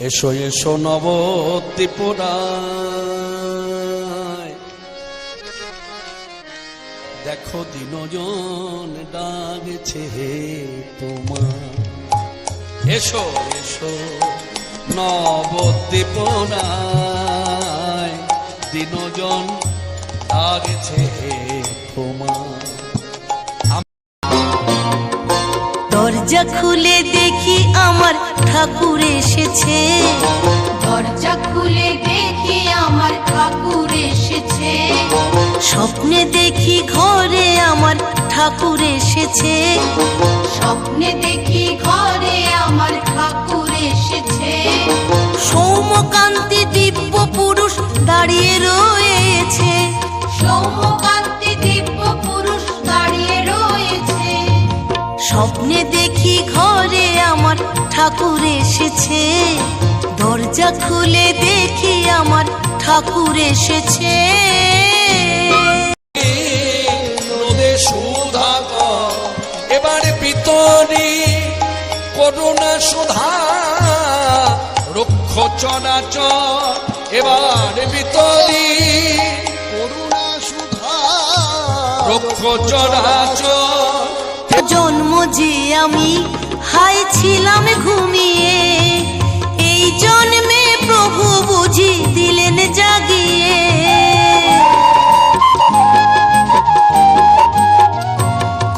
এসো এসো নব ত্রিপুরায় দেখো দিনজন ডাকছে হে তোমার। এসো এসো নব ত্রিপুরায় দিনজন ডাকছে হে দরজা খুলে দেখি আমার ঠাকুর এসেছে। দরজা খুলে দেখি আমার ঠাকুর এসেছে। স্বপ্নে দেখি ঘরে আমার ঠাকুর এসেছে। স্বপ্নে দেখি ঘরে আমার ঠাকুর এসেছে। সৌমকান্তি দিব্য পুরুষ দাঁড়িয়ে স্বপ্নে দেখি ঘরে আমার ঠাকুর এসেছে। দরজা খুলে দেখি আমার ঠাকুর এসেছে। এবারে পিতনি করুণা সুধা, রক্ষ চরাচর, এবারে পিতনি করুণা সুধা, রক্ষ চরাচর। জন্ম যে আমি হাই ছিলাম ঘুমিয়ে। এই জন্মে প্রভু বুঝি দিলেন জাগিয়ে।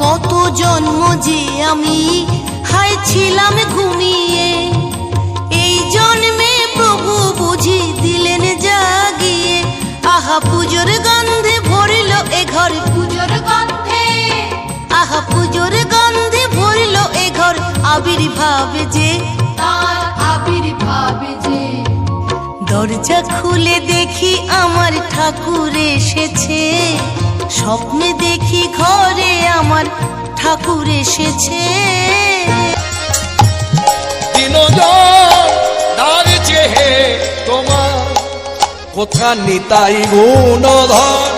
কত জন্ম যে আমি হাই ছিলাম আবির্ভাব যে তার আবির্ভাব যে। দরজা খুলে দেখি আমার ঠাকুর এসেছে। স্বপ্নে দেখি ঘরে আমার ঠাকুর এসেছে। তোমার কোথা নিতাই গুণধর?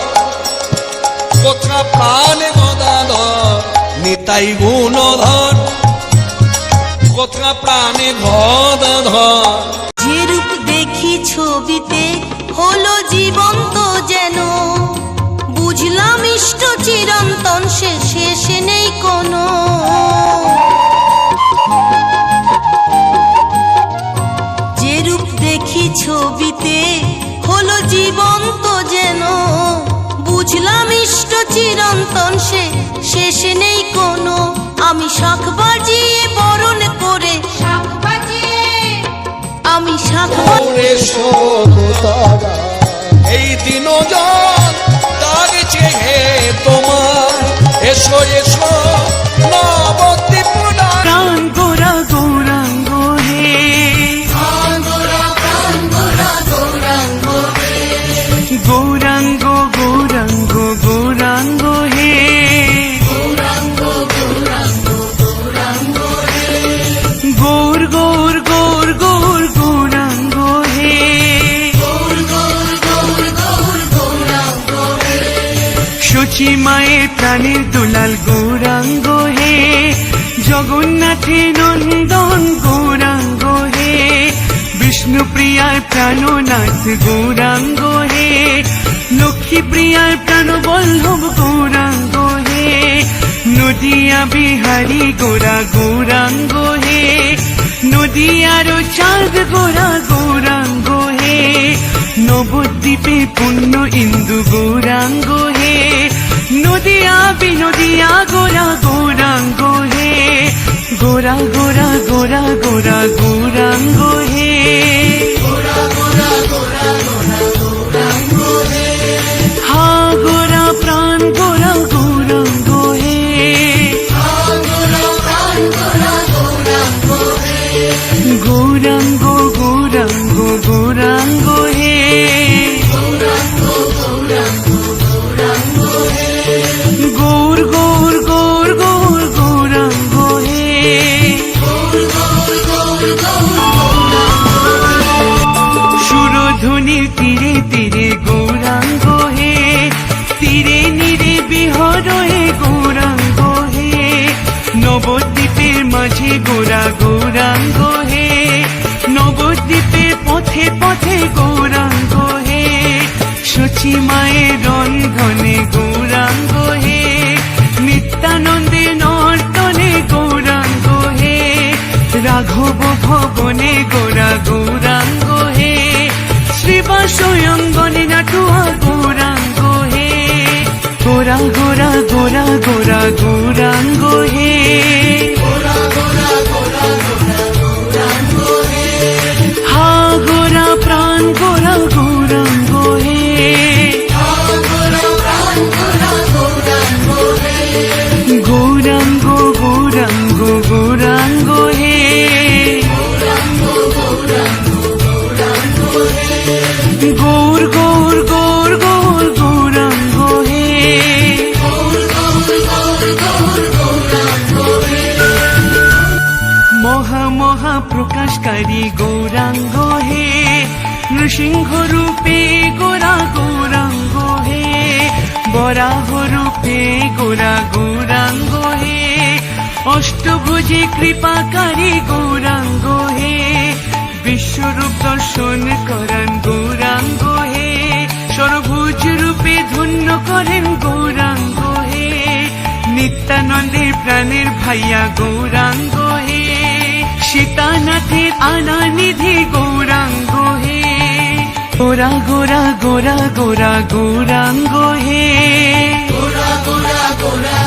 কোথা প্রাণ গদাধর নিতাই গুণধর? কোথা প্রাণে রূপ দেখি ছবিতে হলো জীবন্ত যেন। বুঝলাম ইষ্ট চিরন্তন সে শেষ নেই কোনো। যে রূপ দেখি ছবিতে হলো জীবন্ত যেন। বুঝলাম ইষ্ট চিরন্তন, সে শেষ নেই কোনো। আমি শাখ বাজিয়ে বরণ করে। শাক বাজিয়ে। আমি শাখ বা- এই দিন ডাকছে সচি মায়ের প্রাণের দুলাল গৌরাঙ্গ হে। জগন্নাথের নন্দন গৌরাঙ্গ হে। বিষ্ণু প্রিয়ার প্রাণনাথ গৌরাঙ্গ হে। লক্ষ্মী প্রিয়ার প্রাণবল্লভ গৌরাঙ্গ হে। নদিয়া বিহারী গোরা গৌরাঙ্গ হে। নদিয়ার চাঁদ গোরা গৌরাঙ্গ হে। নবদ্বীপে পুণ্য ইন্দু গৌরাঙ্গ হে। নদিয়া বিনদিয়া গোরা গৌরাঙ্গ হে গোরা গোরা গোরা গোরা গৌরাঙ্গ হা গোরা গৌরাঙ্গ হে। নবদ্বীপে পথে পথে গৌরাঙ্গ হে। সচি মায়ের রন্ধনে গৌরাঙ্গ হে। নিত্যানন্দে নর্তনে গৌরাঙ্গ হে। রাঘব ভবনে গোরা গৌরাঙ্গ হে। শ্রীবাসয়ঙ্গনে নাটুয়া গৌরাঙ্গ হে। গোরা গোরা গোরা গোরা গৌরাঙ্গ হে। প্রকাশকারী গৌরাঙ্গ হে নৃসিংহ রূপে গোরা গৌরাঙ্গ হে বরাহ রূপে গোরা গৌরাঙ্গ হে, অষ্টভুজে কৃপাকারী গৌরাঙ্গ হে, বিশ্বরূপ দর্শন করান গৌরাঙ্গ হে, সর্বভুজ রূপে ধন্য করেন গৌরাঙ্গ হে, নিত্যানন্দের প্রাণের ভাইয়া গৌরাঙ্গ হে সীতানাথের আনানিধি গৌরাঙ্গ হে। গোরা গোরা গোরা গোরা গৌরাঙ্গ হে। গোরা গোরা গোরা